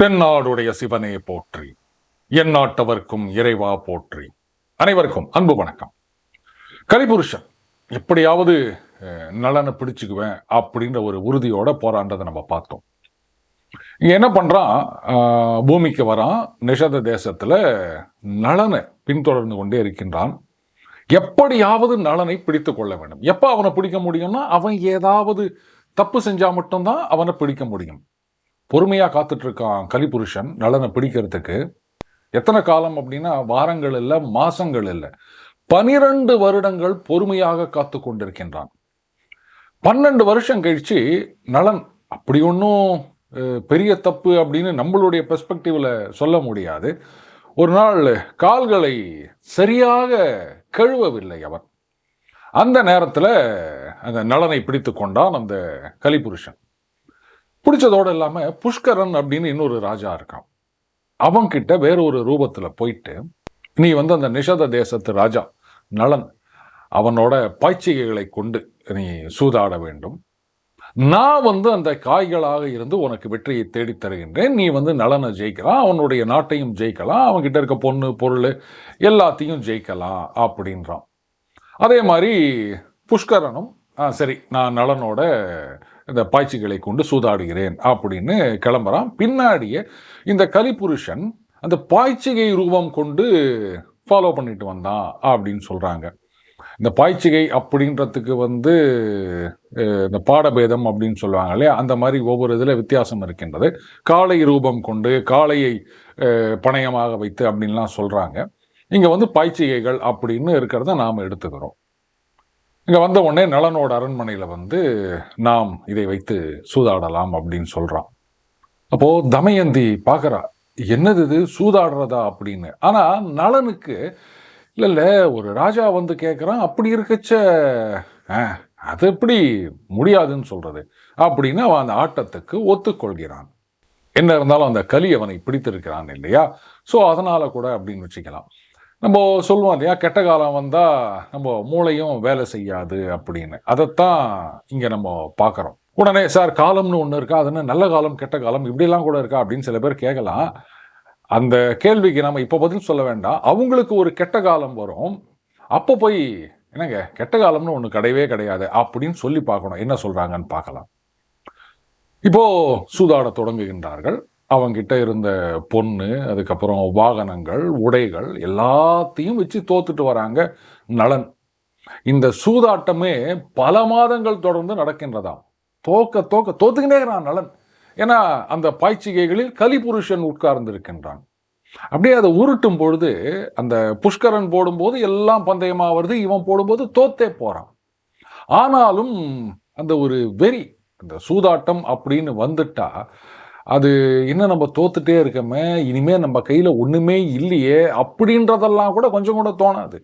தென்னாடுடைய சிவனே போற்றி. எந்நாட்டவர்க்கும் இறைவா போற்றி. அனைவருக்கும் அன்பு வணக்கம். கலிபுருஷன் எப்படியாவது நலனை பிடிச்சுக்குவேன் அப்படின்ற ஒரு உறுதியோட போராண்டதை நம்ம பார்த்தோம். என்ன பண்றான்? பூமிக்கு வரான். நிஷத தேசத்துல நலனை பின்தொடர்ந்து கொண்டே இருக்கின்றான். எப்படியாவது நலனை பிடித்து கொள்ள வேண்டும். எப்போ அவனை பிடிக்க முடியும்னா அவன் ஏதாவது தப்பு செஞ்சால் மட்டும்தான் அவனை பிடிக்க முடியும். பொறுமையாக காத்துட்ருக்கான் கலிபுருஷன் நலனை பிடிக்கிறதுக்கு. எத்தனை காலம் அப்படின்னா வாரங்கள் இல்லை மாசங்கள் இல்லை. பனிரெண்டு வருடங்கள் பொறுமையாக காத்து கொண்டிருக்கின்றான். பன்னெண்டு வருஷம் கழிச்சு நலன் அப்படி ஒன்றும் பெரிய தப்பு அப்படின்னு நம்மளுடைய பெர்ஸ்பெக்டிவில் சொல்ல முடியாது. ஒரு நாள் கால்களை சரியாக கழுவவில்லை அவன். அந்த நேரத்தில் அந்த நலனை பிடித்து கொண்டான் அந்த கலிபுருஷன். பிடிச்சதோடு இல்லாமல் புஷ்கரன் அப்படின்னு இன்னொரு ராஜா இருக்கான். அவன்கிட்ட வேற ஒரு ரூபத்தில் போயிட்டு நீ வந்து அந்த நிஷத தேசத்து ராஜா நலன். அவனோட பாய்ச்சிகைகளை கொண்டு நீ சூதாட வேண்டும். நான் வந்து அந்த காய்களாக இருந்து உனக்கு வெற்றியை தேடித் தருகின்றேன். நீ வந்து நலனை ஜெயிக்கலாம். அவனுடைய நாட்டையும் ஜெயிக்கலாம். அவன்கிட்ட இருக்க பொண்ணு பொருள் எல்லாத்தையும் ஜெயிக்கலாம் அப்படின்றான். அதே மாதிரி புஷ்கரனும் சரி நான் நலனோட இந்த பாய்ச்சிகளை கொண்டு சூதாடுகிறேன் அப்படின்னு கிளம்புறான். பின்னாடியே இந்த கலிபுருஷன் அந்த பாய்ச்சிகை ரூபம் கொண்டு ஃபாலோ பண்ணிட்டு வந்தான் அப்படின்னு சொல்கிறாங்க இந்த பாய்ச்சிகை அப்படின்றதுக்கு வந்து இந்த பாடபேதம் அப்படின்னு சொல்லுவாங்க இல்லையா? அந்த மாதிரி ஒவ்வொரு இதில் வித்தியாசம் இருக்கின்றது. காளை ரூபம் கொண்டு காளையை பணயமாக வைத்து அப்படின்லாம் சொல்கிறாங்க இங்கே வந்து பாய்ச்சிகைகள் அப்படின்னு இருக்கிறத நாம் எடுத்துக்கிறோம். இங்கே வந்த உடனே நலனோட அரண்மனையில் வந்து நாம் இதை வைத்து சூதாடலாம் அப்படின்னு சொல்கிறான் அப்போது தமயந்தி பார்க்குறா என்னது இது? சூதாடுறதா? அப்படின்னு. ஆனால் நலனுக்கு இல்லை இல்லை ஒரு ராஜா வந்து கேட்குறான் அப்படி இருக்கச்ச ஆ, அது எப்படி முடியாதுன்னு சொல்கிறது அப்படின்னு அவன் அந்த ஆட்டத்துக்கு ஒத்துக்கொள்கிறான். என்ன இருந்தாலும் அந்த கலி அவனை பிடித்திருக்கிறான் இல்லையா? ஸோ அதனால் கூட அப்படின்னு வச்சுக்கலாம். நம்ம சொல்லுவோம் இல்லையா கெட்ட காலம் வந்தால் நம்ம மூளையும் வேலை செய்யாது அப்படின்னு. அதைத்தான் இங்கே நம்ம பார்க்குறோம். உடனே சார் காலம்னு ஒன்று இருக்கா? அது என்ன நல்ல காலம் கெட்ட காலம்? இப்படிலாம் கூட இருக்கா? அப்படின்னு சில பேர் கேட்கலாம். அந்த கேள்விக்கு நம்ம இப்போ பதில் சொல்ல வேண்டாம். அவங்களுக்கு ஒரு கெட்ட காலம் வரும். அப்போ போய் என்னங்க கெட்ட காலம்னு ஒன்று கிடையவே கிடையாது அப்படின்னு சொல்லி பார்க்கணும். என்ன சொல்கிறாங்கன்னு பார்க்கலாம். இப்போது சூதாட தொடங்குகின்றார்கள். அவங்கிட்ட இருந்த பொண்ணு அதுக்கப்புறம் வாகனங்கள் உடைகள் எல்லாத்தையும் வச்சு தோத்துட்டு வராங்க நலன். இந்த சூதாட்டமே பல மாதங்கள் தொடர்ந்து நடக்கின்றதாம். தோக்க தோக்க தோத்துக்கிட்டே இருக்கிறான் நலன். ஏன்னா அந்த பாய்ச்சிகைகளில் கலிபுருஷன் உட்கார்ந்து இருக்கின்றான் அப்படியே அதை உருட்டும் பொழுது அந்த புஷ்கரன் போடும்போது எல்லாம் பந்தயமாக வருது இவன் போடும்போது தோத்தே போகிறான் ஆனாலும் அந்த ஒரு வெறி அந்த சூதாட்டம் அப்படின்னு வந்துட்டா அது இன்னும் நம்ம தோத்துட்டே இருக்கமே இனிமேல் நம்ம கையில் ஒன்றுமே இல்லையே அப்படின்றதெல்லாம் கூட கொஞ்சம் கூட தோணாது.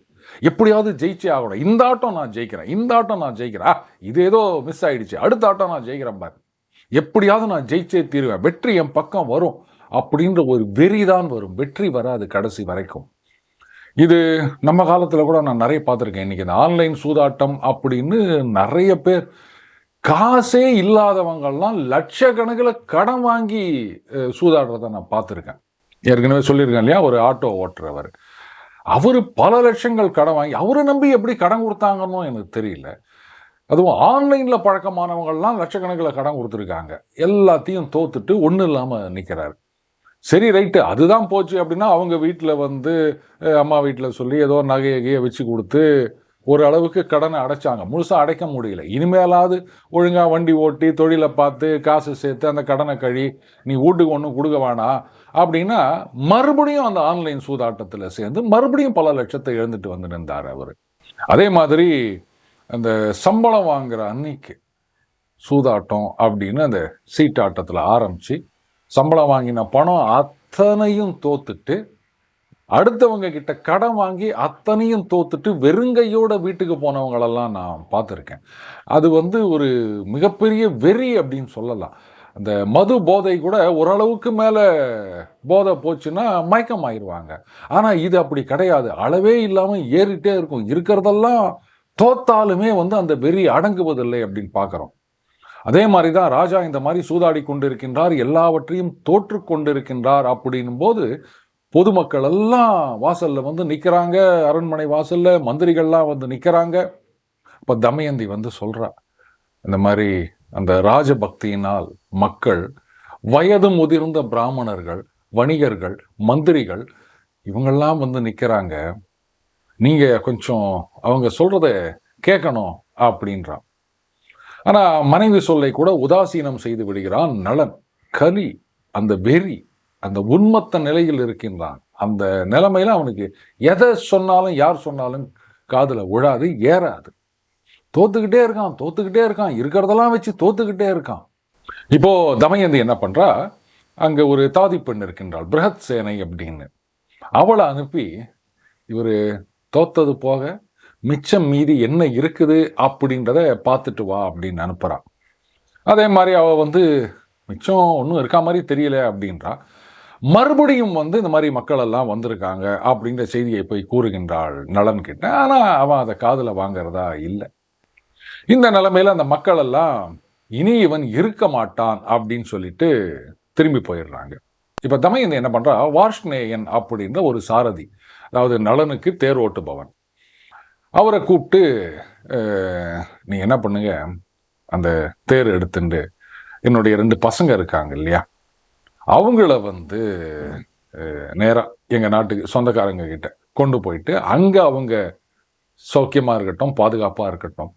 எப்படியாவது ஜெயிச்சே ஆகணும். இந்த ஆட்டம் நான் ஜெயிக்கிறேன் இந்த ஆட்டம் நான் ஜெயிக்கிறேன். இது ஏதோ மிஸ் ஆகிடுச்சு அடுத்த ஆட்டம் நான் ஜெயிக்கிறேன் பாரு. எப்படியாவது நான் ஜெயிச்சே தீருவேன். வெற்றி என் பக்கம் வரும் அப்படின்ற ஒரு வெறி தான் வரும். வெற்றி வராது கடைசி வரைக்கும். இது நம்ம காலத்தில் கூட நான் நிறைய பார்த்துருக்கேன். இன்றைக்கி இந்த ஆன்லைன் சூதாட்டம் அப்படின்னு நிறைய பேர் காசே இல்லாதவங்கள்லாம் லட்சக்கணக்கில் கடன் வாங்கி சூதாடுறதை சூதாடுறத நான் பார்த்துருக்கேன். ஏற்கனவே சொல்லியிருக்கேன் இல்லையா? ஒரு ஆட்டோ ஓட்டுறவர். அவர் பல லட்சங்கள் கடன் வாங்கி அவரை நம்பி எப்படி கடன் கொடுத்தாங்கன்னு எனக்கு தெரியல. அதுவும் ஆன்லைனில் பழக்கமானவங்கள்லாம் லட்சக்கணக்கில் கடன் கொடுத்துருக்காங்க. எல்லாத்தையும் தோத்துட்டு ஒன்றும் இல்லாமல் நிற்கிறாரு சரி ரைட்டு. அதுதான் போச்சு அப்படின்னா அவங்க வீட்டில் வந்து அம்மா வீட்டில் சொல்லி ஏதோ நகையை வச்சு கொடுத்து ஒரு அளவுக்கு கடனை அடைச்சாங்க. முழுசாக அடைக்க முடியல. இனிமேலாவது ஒழுங்காக வண்டி ஓட்டி தொழிலை பார்த்து காசு சேர்த்து அந்த கடனை கழி நீ வீட்டுக்கு ஒன்றும் கொடுக்க வேணாம் அப்படின்னா மறுபடியும் அந்த ஆன்லைன் சூதாட்டத்தில் சேர்ந்து மறுபடியும் பல லட்சத்தை எழுந்துட்டு வந்து நின்றார் அவர். அதே மாதிரி அந்த சம்பளம் வாங்குகிற அன்னைக்கு சூதாட்டம் அப்படின்னு அந்த சீட்டாட்டத்தில் ஆரம்பித்து சம்பளம் வாங்கின பணம் அத்தனையும் தோத்துட்டு அடுத்தவங்க கிட்ட கடன் வாங்கி அத்தனையும் தோத்துட்டு வெறுங்கையோட வீட்டுக்கு போனவங்களெல்லாம் நான் பார்த்துருக்கேன். அது வந்து ஒரு மிகப்பெரிய வெறி அப்படின்னு சொல்லலாம். அந்த மது போதை கூட ஓரளவுக்கு மேலே போதை போச்சுன்னா மயக்கம் ஆயிடுவாங்க. ஆனால் இது அப்படி கிடையாது. அளவே இல்லாமல் ஏறிட்டே இருக்கும். இருக்கிறதெல்லாம் தோத்தாலுமே வந்து அந்த வெறி அடங்குவதில்லை அப்படின்னு பார்க்குறோம். அதே மாதிரி தான் ராஜா இந்த மாதிரி சூதாடி கொண்டிருக்கின்றார். எல்லாவற்றையும் தோற்று கொண்டிருக்கின்றார் அப்படின்னும் போது பொதுமக்கள் எல்லாம் வாசலில் வந்து நிற்கிறாங்க அரண்மனை வாசலில் மந்திரிகள்லாம் வந்து நிற்கிறாங்க இப்போ தமயந்தி வந்து சொல்கிறா இந்த மாதிரி அந்த ராஜபக்தியினால் மக்கள் வயது முதிர்ந்த பிராமணர்கள் வணிகர்கள் மந்திரிகள் இவங்கெல்லாம் வந்து நிற்கிறாங்க நீங்கள் கொஞ்சம் அவங்க சொல்கிறத கேட்கணும் அப்படின்றான் ஆனால் மனைவி சொல்லை கூட உதாசீனம் செய்து விடுகிறான் நலன் கலி அந்த வெறி. அந்த உண்மத்த நிலையில் இருக்கின்றான். அந்த நிலைமையில் அவனுக்கு எதை சொன்னாலும் யார் சொன்னாலும் காதில் விழாது ஏறாது. தோத்துக்கிட்டே இருக்கான் தோத்துக்கிட்டே இருக்கான் இருக்கிறதெல்லாம் வச்சு தோத்துக்கிட்டே இருக்கான். இப்போ தமயந்தி என்ன பண்ணுறா அங்கே ஒரு தாதி பெண் இருக்கின்றாள் பிரகத் சேனை அப்படின்னு. அவளை அனுப்பி இவர் தோத்தது போக மிச்சம் மீதி என்ன இருக்குது அப்படின்றத பார்த்துட்டு வா அப்படின்னு அனுப்புகிறான் அதே மாதிரி அவள் வந்து மிச்சம் ஒன்றும் இருக்கா மாதிரி தெரியல அப்படின்றா. மறுபடியும் வந்து இந்த மாதிரி மக்கள் எல்லாம் வந்திருக்காங்க அப்படின்ற செய்தியை போய் கூறுகின்றாள் நலன் கிட்ட. ஆனால் அவன் அதை காதில் வாங்கிறதா இல்லை. இந்த நிலைமையில் அந்த மக்கள் எல்லாம் இனி இவன் இருக்க மாட்டான் அப்படின்னு சொல்லிட்டு திரும்பி போயிடுறாங்க. இப்போ தமயந்தி என்ன பண்ணுறா வார்ஷ்ணேயன் அப்படின்ற ஒரு சாரதி அதாவது நலனுக்கு தேர் ஓட்டுபவன் அவரை கூப்பிட்டு நீ என்ன பண்ணுங்க? அந்த தேர் எடுத்துட்டு என்னுடைய ரெண்டு பசங்க இருக்காங்க இல்லையா? அவங்கள வந்து அஹ், நேரா எங்க நாட்டுக்கு சொந்தக்காரங்க கிட்ட கொண்டு போயிட்டு அங்க அவங்க சௌக்கியமா இருக்கட்டும் பாதுகாப்பா இருக்கட்டும்.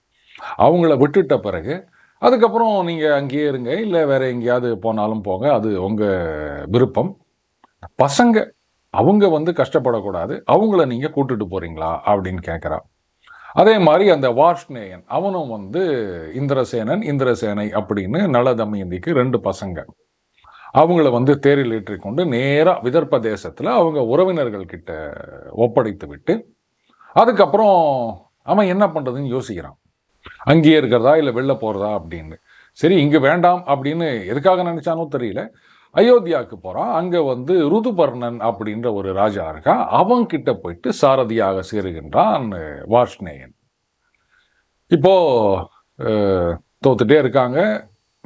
அவங்கள விட்டுட்ட பிறகு அதுக்கப்புறம் நீங்க அங்கேயே இருங்க இல்லை வேற எங்கேயாவது போனாலும் போங்க அது உங்க விருப்பம். பசங்க அவங்க வந்து கஷ்டப்படக்கூடாது அவங்கள நீங்க கூட்டிட்டு போறீங்களா? அப்படின்னு கேட்குறான் அதே மாதிரி அந்த வார்ஷ்ணேயன் அவனும் வந்து இந்திரசேனன் இந்திரசேனை அப்படின்னு நல தமயந்திக்கு ரெண்டு பசங்க. அவங்கள வந்து தேரில் ஏற்றிக்கொண்டு நேராக விதர்ப்ப தேசத்தில் அவங்க உறவினர்கள்கிட்ட ஒப்படைத்து விட்டு அதுக்கப்புறம் அவன் என்ன பண்ணுறதுன்னு யோசிக்கிறான். அங்கேயே இருக்கிறதா இல்லை வெளில போகிறதா அப்படின்னு. சரி இங்கே வேண்டாம் அப்படின்னு எதுக்காக நினச்சானோ தெரியல. அயோத்தியாவுக்கு போகிறான் அங்கே வந்து ருதுபர்ணன் அப்படின்ற ஒரு ராஜா இருக்கான் அவங்கிட்ட போயிட்டு சாரதியாக சேருகின்றான் வாஷ்ணேயன் இப்போ தோத்துட்டே இருக்காங்க.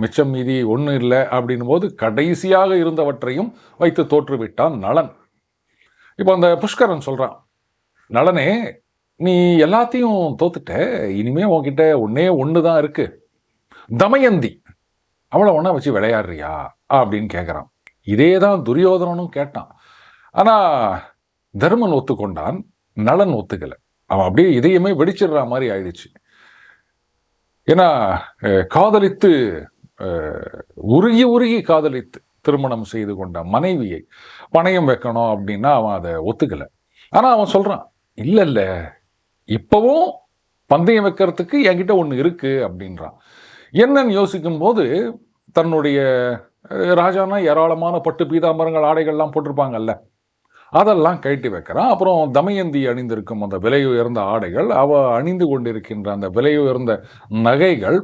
மிச்சம் மீதி ஒன்றும் இல்லை அப்படின்னும் போது கடைசியாக இருந்தவற்றையும் வைத்து தோற்றுவிட்டான் நலன் இப்போ அந்த புஷ்கரன் சொல்கிறான் நலனே நீ எல்லாத்தையும் தோத்துட்ட. இனிமே உன்கிட்ட ஒன்னே ஒன்று தான் இருக்கு. தமயந்தி அவளை ஒன்றா வச்சு விளையாடுறியா? அப்படின்னு கேட்குறான் இதே தான் துரியோதனனும் கேட்டான். ஆனால் தர்மன் ஒத்துக்கொண்டான் நலன் ஒத்துக்கலை. அவன் அப்படியே இதயமே வெடிச்சிடுற மாதிரி ஆயிடுச்சு. ஏன்னா காதலித்து உருகி உருகி காதலித்து திருமணம் செய்து கொண்ட மனைவியை பணயம் வைக்கணும் அப்படின்னா அவன் அதை ஒத்துக்கலை. ஆனால் அவன் சொல்கிறான் இல்லை இல்லை இப்போவும் பந்தயம் வைக்கிறதுக்கு என்கிட்ட ஒன்று இருக்குது அப்படின்றான். என்னன்னு யோசிக்கும் போது தன்னுடைய ராஜானா ஏராளமான பட்டு பீதாம்பரங்கள் ஆடைகள்லாம் போட்டிருப்பாங்கல்ல அதெல்லாம் கழட்டி வைக்கிறான். அப்புறம் தமயந்தி அணிந்திருக்கும் அந்த விலை உயர்ந்த ஆடைகள் அவ அணிந்து கொண்டிருக்கின்ற அந்த விலை உயர்ந்த நகைகள்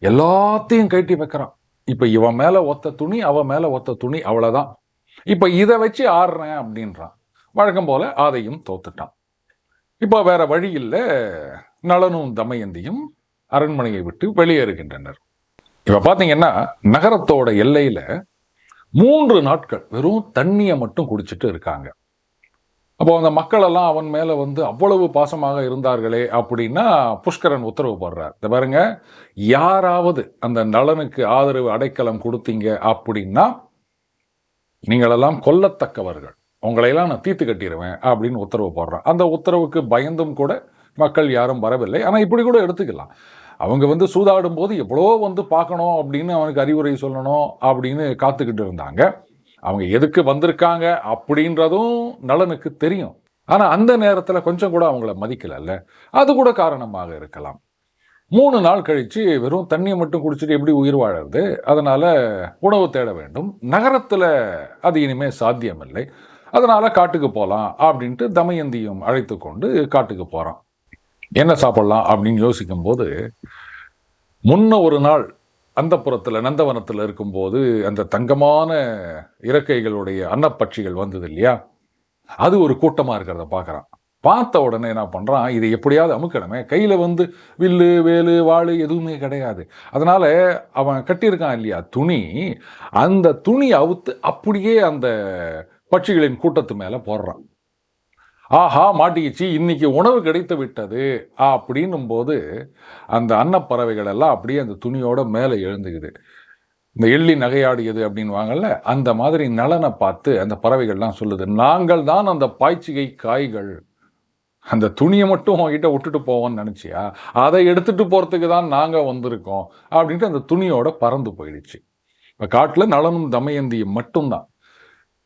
எல்லாத்தையும் கழட்டி வைக்கிறான். இப்போ இவன் மேலே ஒத்த துணி அவன் மேலே ஒத்த துணி அவ்வளோதான் இப்போ இதை வச்சு ஆடுறேன் அப்படின்றான். வழக்கம் போல் அதையும் தோத்துட்டான். இப்போ வேற வழி இல்லை. நளனும் தமயந்தியும் அரண்மனையை விட்டு வெளியேறுகின்றனர். இப்போ பார்த்தீங்கன்னா நகரத்தோட எல்லையில் மூன்று நாட்கள் வெறும் தண்ணியை மட்டும் குடிச்சிட்டு இருக்காங்க. அப்போ அந்த மக்களெல்லாம் அவன் மேலே வந்து அவ்வளவு பாசமாக இருந்தார்களே அப்படின்னா புஷ்கரன் உத்தரவு போடுறார். இந்த பாருங்க யாராவது அந்த நலனுக்கு ஆதரவு அடைக்கலம் கொடுத்தீங்க அப்படின்னா நீங்களெல்லாம் கொல்லத்தக்கவர்கள். உங்களையெல்லாம் நான் தீர்த்து கட்டிடுவேன் அப்படின்னு உத்தரவு போடுறான். அந்த உத்தரவுக்கு பயந்தும் கூட மக்கள் யாரும் வரவில்லை. ஆனால் இப்படி கூட எடுத்துக்கலாம். அவங்க வந்து சூதாடும் போது எவ்வளோ வந்து பார்க்கணும் அப்படின்னு அவனுக்கு அறிவுரை சொல்லணும் அப்படின்னு காத்துக்கிட்டு இருந்தாங்க. அவங்க எதுக்கு வந்திருக்காங்க அப்படின்றதும் நலனுக்கு தெரியும். ஆனால் அந்த நேரத்தில் கொஞ்சம் கூட அவங்கள மதிக்கலல்ல. அது கூட காரணமாக இருக்கலாம். மூணு நாள் கழித்து வெறும் தண்ணியை மட்டும் குடிச்சிட்டு எப்படி உயிர் வாழறது? அதனால் உணவு தேட வேண்டும். நகரத்தில் அது இனிமேல் சாத்தியமில்லை. அதனால் காட்டுக்கு போகலாம் அப்படின்ட்டு தமயந்தியும் அழைத்து கொண்டு காட்டுக்கு போகிறான் என்ன சாப்பிடலாம் அப்படின்னு யோசிக்கும்போது முன்ன ஒரு நாள் அந்த புறத்தில் நந்தவனத்தில் இருக்கும்போது அந்த தங்கமான இறக்கைகளுடைய அன்னப்பட்சிகள் வந்தது இல்லையா? அது ஒரு கூட்டமாக இருக்கிறத பார்க்குறான். பார்த்த உடனே என்ன பண்ணுறான் இதை எப்படியாவது அமுக்கணுமே. கையில் வந்து வில்லு வேலு வாழு எதுவுமே கிடையாது. அதனால் அவன் கட்டியிருக்கான் இல்லையா? துணி. அந்த துணி அவுத்து அப்படியே அந்த பட்சிகளின் கூட்டத்து மேலே போடுறான். ஆஹா மாட்டிக்கிச்சு இன்னைக்கு உணவு கிடைத்து விட்டது அப்படின்னும் போது அந்த அன்னப்பறவைகள் எல்லாம் அப்படியே அந்த துணியோட மேலே எழுந்துக்குது. இந்த எள்ளி நகையாடியது அப்படின்னு வாங்கல அந்த மாதிரி நலனை பார்த்து அந்த பறவைகள்லாம் சொல்லுது நாங்கள் தான் அந்த பாய்ச்சிகை காய்கள். அந்த துணியை மட்டும் உங்ககிட்ட விட்டுட்டு போவோம்னு நினச்சியா? அதை எடுத்துகிட்டு போகிறதுக்கு தான் நாங்கள் வந்திருக்கோம். அப்படின்ட்டு அந்த துணியோட பறந்து போயிடுச்சு. இப்போ காட்டில் நலனும் தமயந்தியும் மட்டும்தான்.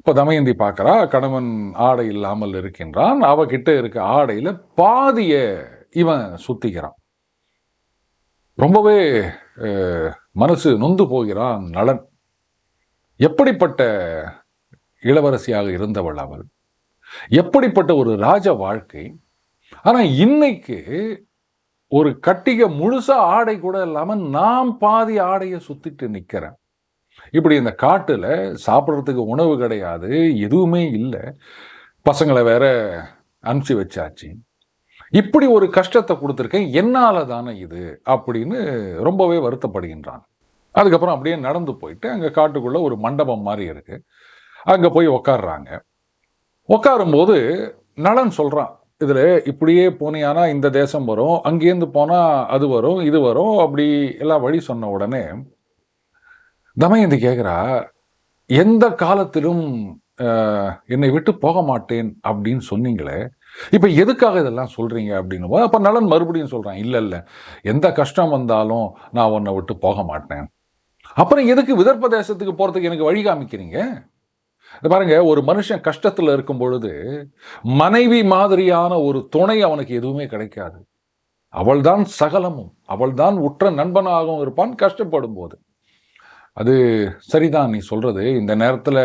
இப்போ தமயந்தி பார்க்குறா கணவன் ஆடை இல்லாமல் இருக்கின்றான் அவகிட்ட இருக்க ஆடையில் பாதிய இவன் சுத்திக்கிறான். ரொம்பவே மனசு நொந்து போகிறான் நலன் எப்படிப்பட்ட இளவரசியாக இருந்தவள் அவள்? எப்படிப்பட்ட ஒரு ராஜ வாழ்க்கை? ஆனால் இன்னைக்கு ஒரு கட்டிக முழுசாக ஆடை கூட இல்லாமல் நான் பாதி ஆடையை சுத்திட்டு நிற்கிறேன் இப்படி இந்த காட்டில் சாப்பிட்றதுக்கு உணவு கிடையாது எதுவுமே இல்லை. பசங்களை வேற அனுப்பிச்சி வச்சாச்சு. இப்படி ஒரு கஷ்டத்தை கொடுத்துருக்கேன் என்னால் தானே இது அப்படின்னு ரொம்பவே வருத்தப்படுகின்றான். அதுக்கப்புறம் அப்படியே நடந்து போயிட்டு அங்கே காட்டுக்குள்ளே ஒரு மண்டபம் மாதிரி இருக்குது அங்கே போய் உக்காடுறாங்க உட்காரும்போது நலன் சொல்கிறான் இதில் இப்படியே போனியானா இந்த தேசம் வரும் அங்கேருந்து போனால் அது வரும் இது வரும் அப்படி எல்லாம் வழி சொன்ன உடனே தமயந்தி கேட்குறா எந்த காலத்திலும் என்னை விட்டு போக மாட்டேன் அப்படின்னு சொன்னீங்களே இப்போ எதுக்காக இதெல்லாம் சொல்கிறீங்க அப்படின்னு. அப்போ நலன் மறுபடியும் சொல்கிறான் இல்லை இல்லை எந்த கஷ்டம் வந்தாலும் நான் உன்னை விட்டு போக மாட்டேன். அப்புறம் எதுக்கு விதர்ப்ப தேசத்துக்கு போகிறதுக்கு எனக்கு வழி காமிக்கிறீங்க? பாருங்க ஒரு மனுஷன் கஷ்டத்தில் இருக்கும் பொழுது மனைவி மாதிரியான ஒரு துணை அவனுக்கு எதுவுமே கிடைக்காது. அவள்தான் சகலமும் அவள்தான் உற்ற நண்பனாகவும் இருப்பான் கஷ்டப்படும் போது அது சரிதான் நீ சொல்கிறது இந்த நேரத்தில்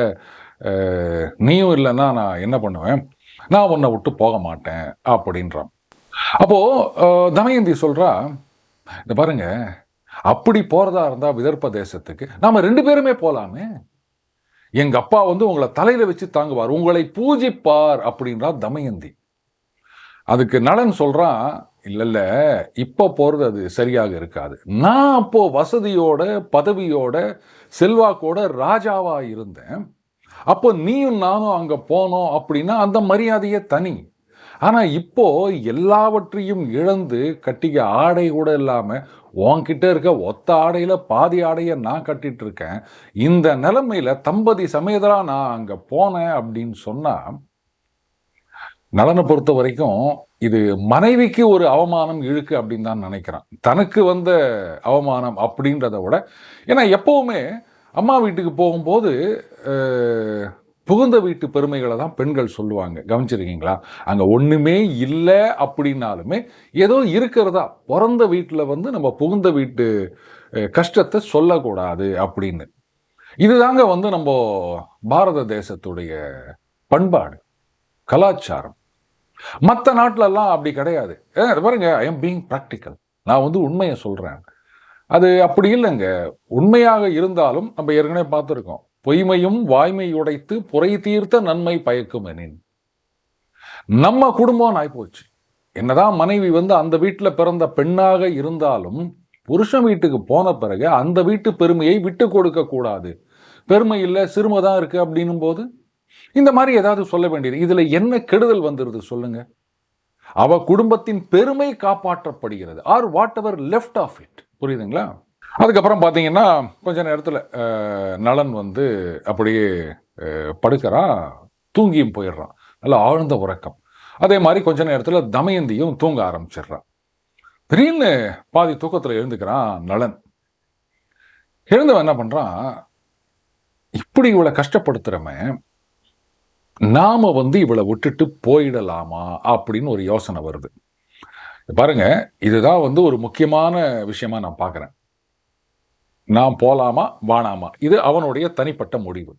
நீயும் இல்லைன்னா நான் என்ன பண்ணுவேன்? நான் உன்னை விட்டு போக மாட்டேன் அப்படின்றான். அப்போது தமயந்தி சொல்கிறா இந்த பாருங்க அப்படி போகிறதா இருந்தால் விதர்ப்ப தேசத்துக்கு நாம் ரெண்டு பேருமே போகலாமே எங்கள் அப்பா வந்து உங்களை தலையில் வச்சு தாங்குவார். உங்களை பூஜிப்பார் அப்படின்றா தமயந்தி. அதுக்கு நலன் சொல்கிறான் இல்லை இல்லை இப்போ போகிறது அது சரியாக இருக்காது. நான் அப்போது வசதியோட பதவியோட செல்வாக்கோட ராஜாவாக இருந்தேன். அப்போ நீயும் நானும் அங்கே போனோம் அப்படின்னா அந்த மரியாதையே தனி. ஆனால் இப்போ எல்லாவற்றையும் இழந்து கட்டிக்க ஆடை கூட இல்லாமல் உன்கிட்ட இருக்க ஒத்த ஆடையில் பாதி ஆடையை நான் கட்டிட்டு இருக்கேன். இந்த நிலைமையில் தம்பதி சமேதரா நான் அங்கே போனேன் அப்படின்னு சொன்னால் நலனை பொறுத்த வரைக்கும் இது மனைவிக்கு ஒரு அவமானம் இழுக்கு அப்படின்னு தான் நினைக்கிறான். தனக்கு வந்த அவமானம் அப்படின்றத விட ஏன்னா எப்போவுமே அம்மா வீட்டுக்கு போகும்போது புகுந்த வீட்டு பெருமைகளை தான் பெண்கள் சொல்லுவாங்க. கவனிச்சிருக்கீங்களா? அங்கே ஒன்றுமே இல்லை அப்படின்னாலுமே ஏதோ இருக்கிறதா? பிறந்த வீட்டில் வந்து நம்ம புகுந்த வீட்டு கஷ்டத்தை சொல்லக்கூடாது அப்படின்னு. இதுதாங்க வந்து நம்ம பாரத தேசத்துடைய பண்பாடு கலாச்சாரம். மற்ற நாட்டிலலாம் அப்படி கிடையாது. பாருங்க ஐ எம் பீங் ப்ராக்டிக்கல் நான் வந்து உண்மையை சொல்கிறேன் அது அப்படி இல்லைங்க. உண்மையாக இருந்தாலும் நம்ம ஏற்கனவே பார்த்துருக்கோம். பொய்மையும் வாய்மை உடைத்து புரை தீர்த்த நன்மை பயக்கும் எனின். நம்ம குடும்பம் ஆகிப்போச்சு என்னதான் மனைவி வந்து அந்த வீட்டில் பிறந்த பெண்ணாக இருந்தாலும் புருஷன் வீட்டுக்கு போன பிறகு அந்த வீட்டு பெருமையை விட்டு கொடுக்க கூடாது. பெருமை இல்லை சிறுமை தான் இருக்கு அப்படின்னும் போது இந்த மாதிரி ஏதாவது சொல்ல வேண்டியது. இதில் என்ன கெடுதல் வந்துடுது சொல்லுங்க. அவ குடும்பத்தின் பெருமை காப்பாற்றப்படுகிறது. Or whatever left of it புரியுதுங்களா? அதுக்கப்புறம் பார்த்தீங்கன்னா கொஞ்ச நேரத்தில் நலன் வந்து அப்படியே படுக்கிறான் தூங்கியும் போயிடுறான் நல்லா ஆழ்ந்த உறக்கம். அதே மாதிரி கொஞ்ச நேரத்தில் தமயந்தியும் தூங்க ஆரம்பிச்சிடுறான் திடீர்னு பாதி தூக்கத்தில் எழுந்துக்கிறான் நலன். எழுந்தவன் என்ன பண்ணுறான் இப்படி இவளை கஷ்டப்படுத்துறவன் நாம் வந்து இவளை விட்டுட்டு போயிடலாமா அப்படின்னு ஒரு யோசனை வருது. பாருங்க இதுதான் வந்து ஒரு முக்கியமான விஷயமா நான் பார்க்குறேன். நான் போகலாமா வானாமா இது அவனுடைய தனிப்பட்ட முடிவு.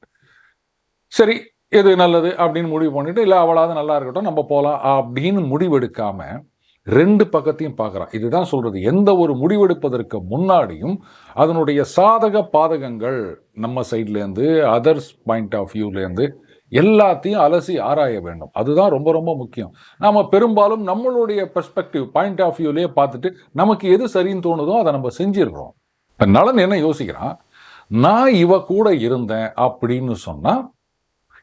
சரி எது நல்லது அப்படின்னு முடிவு பண்ணிட்டு இல்லை அவளாவது நல்லா இருக்கட்டும் நம்ம போகலாம் அப்படின்னு முடிவெடுக்காம ரெண்டு பக்கத்தையும் பார்க்குறான். இதுதான் சொல்கிறது எந்த ஒரு முடிவெடுப்பதற்கு முன்னாடியும் அதனுடைய சாதக பாதகங்கள் நம்ம சைட்லேருந்து அதர்ஸ் பாயிண்ட் ஆஃப் வியூலேருந்து எல்லாத்தையும் அலசி ஆராய வேண்டும். அதுதான் ரொம்ப ரொம்ப முக்கியம். நாம் பெரும்பாலும் நம்மளுடைய பெர்ஸ்பெக்டிவ் பாயிண்ட் ஆஃப் வியூலேயே பார்த்துட்டு நமக்கு எது சரின்னு தோணுதோ அதை நம்ம செஞ்சிடுறோம். இப்போ நலன் என்ன யோசிக்கிறான்? நான் இவ கூட இருந்தேன் அப்படின்னு சொன்னால்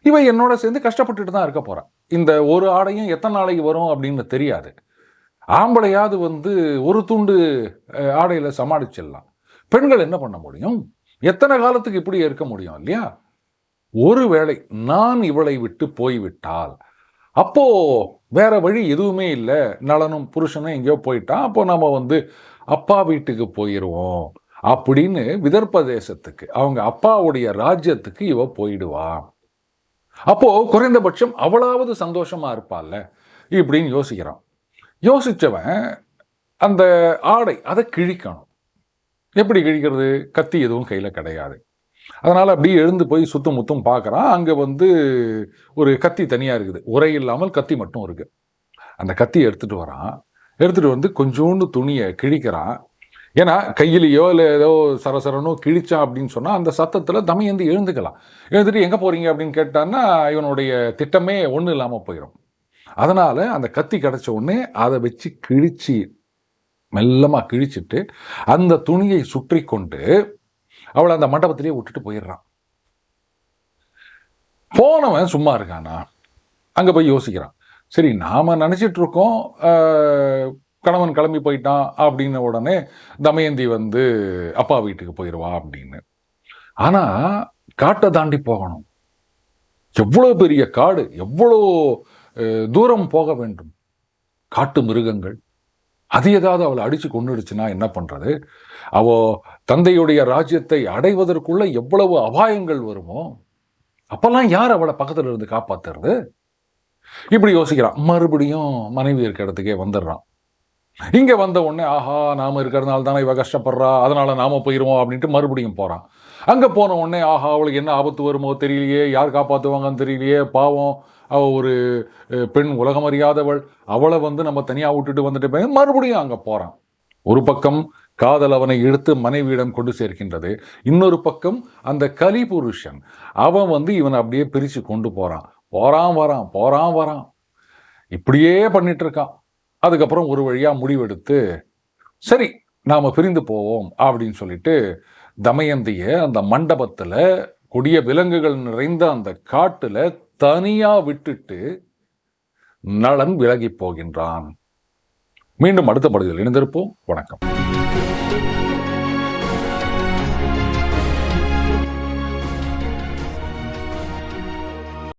இவ என்னோட சேர்ந்து கஷ்டப்பட்டுட்டு தான் இருக்க போகிறான் இந்த ஒரு ஆடையும் எத்தனை நாளைக்கு வரும் அப்படின்னு தெரியாது. ஆம்பளையாவது வந்து ஒரு துண்டு ஆடையில் சமாளிச்சிடலாம். பெண்கள் என்ன பண்ண முடியும்? எத்தனை காலத்துக்கு இப்படி இருக்க முடியும் இல்லையா? ஒருவேளை நான் இவளை விட்டு போய்விட்டால் அப்போ வேற வழி எதுவுமே இல்லை. நலனும் புருஷனும் எங்கேயோ போயிட்டான். அப்போ நம்ம வந்து அப்பா வீட்டுக்கு போயிடுவோம் அப்படின்னு விதர்ப்ப தேசத்துக்கு அவங்க அப்பாவுடைய ராஜ்யத்துக்கு இவ போயிடுவா அப்போ குறைந்தபட்சம் அவளாவது சந்தோஷமா இருப்பாள்ல இப்படின்னு யோசிக்கிறான். யோசிச்சவன் அந்த ஆடை அதை கிழிக்கணும். எப்படி கிழிக்கிறது? கத்தி எதுவும் கையில் கிடையாது. அதனால் அப்படியே எழுந்து போய் சுத்தம் முத்தம் பார்க்குறான். அங்கே வந்து ஒரு கத்தி தனியாக இருக்குது. உரை இல்லாமல் கத்தி மட்டும் இருக்குது அந்த கத்தியை எடுத்துகிட்டு வரான். எடுத்துகிட்டு வந்து கொஞ்சோண்டு துணியை கிழிக்கிறான். ஏன்னா கையிலேயோ இல்லை ஏதோ சரசரனோ கிழிச்சான் அப்படின்னு சொன்னால் அந்த சத்தத்தில் தமையந்து எழுந்துக்கலாம். எழுந்துட்டு எங்கே போகிறீங்க அப்படின்னு கேட்டான்னா இவனுடைய திட்டமே ஒன்றும் இல்லாமல் போயிடும் அதனால் அந்த கத்தி கிடச்ச உடனே அதை வச்சு கிழிச்சு மெல்லமாக கிழிச்சிட்டு அந்த துணியை சுற்றி கொண்டு அவளை அந்த மண்டபத்திலேயே விட்டுட்டு போயிடுறான். போனவன் சும்மா இருக்கானா? அங்கே போய் யோசிக்கிறான். சரி நாம நினச்சிட்ருக்கோம் கணவன் கிளம்பி போயிட்டான் அப்படின்ன உடனே தமயந்தி வந்து அப்பா வீட்டுக்கு போயிடுவா அப்படின்னு. ஆனால் காட்டை தாண்டி போகணும். எவ்வளோ பெரிய காடு எவ்வளோ தூரம் போக வேண்டும்? காட்டு மிருகங்கள் அது ஏதாவது அவளை அடித்து கொண்டுடுச்சுன்னா என்ன பண்ணுறது அவள் தந்தையுடைய ராஜ்யத்தை அடைவதற்குள்ள எவ்வளவு அபாயங்கள் வருமோ? அப்போல்லாம் யார் அவளை பக்கத்தில் இருந்து காப்பாத்துறது? இப்படி யோசிக்கிறான். மறுபடியும் மனைவி இருக்க இடத்துக்கே வந்துடுறான். இங்கே வந்த உடனே ஆஹா நாம் இருக்கிறதுனால தானே இவ கஷ்டப்படுறா. அதனால் நாம் போயிடுவோம் அப்படின்ட்டு மறுபடியும் போகிறான் அங்கே போன உடனே ஆஹா அவளுக்கு என்ன ஆபத்து வருமோ தெரியலையே. யார் காப்பாற்றுவாங்கன்னு தெரியலையே. பாவம். அவள் ஒரு பெண் உலகம் அறியாதவள். அவளை வந்து நம்ம தனியாக விட்டுட்டு வந்துட்டு போய் மறுபடியும் அங்கே போகிறான் ஒரு பக்கம் காதல் அவனை இழுத்து மனைவியிடம் கொண்டு சேர்க்கின்றது. இன்னொரு பக்கம் அந்த கலிபுருஷன் அவன் வந்து இவனை அப்படியே பிரித்து கொண்டு போகிறான் போறான் வரான் போறான் வரான். இப்படியே பண்ணிட்டு இருக்கான். அதுக்கப்புறம் ஒரு வழியாக முடிவெடுத்து சரி நாம பிரிந்து போவோம் அப்படின்னு சொல்லிட்டு தமயந்தியை அந்த மண்டபத்தில் கொடிய விலங்குகள் நிறைந்த அந்த காட்டில் தனியா விட்டுட்டு நலன் விலகி போகின்றான். மீண்டும் அடுத்த படுகையில் இணைந்திருப்போம். வணக்கம்.